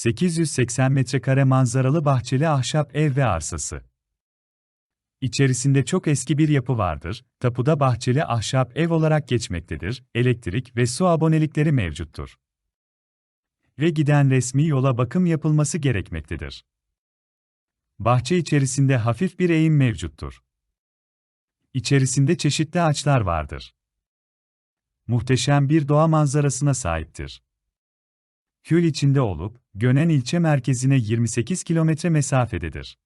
880 metrekare manzaralı bahçeli ahşap ev ve arsası. İçerisinde çok eski bir yapı vardır, tapuda bahçeli ahşap ev olarak geçmektedir, elektrik ve su abonelikleri mevcuttur. Ve giden resmi yola bakım yapılması gerekmektedir. Bahçe içerisinde hafif bir eğim mevcuttur. İçerisinde çeşitli ağaçlar vardır. Muhteşem bir doğa manzarasına sahiptir. Kül içinde olup, Gönen ilçe merkezine 28 kilometre mesafededir.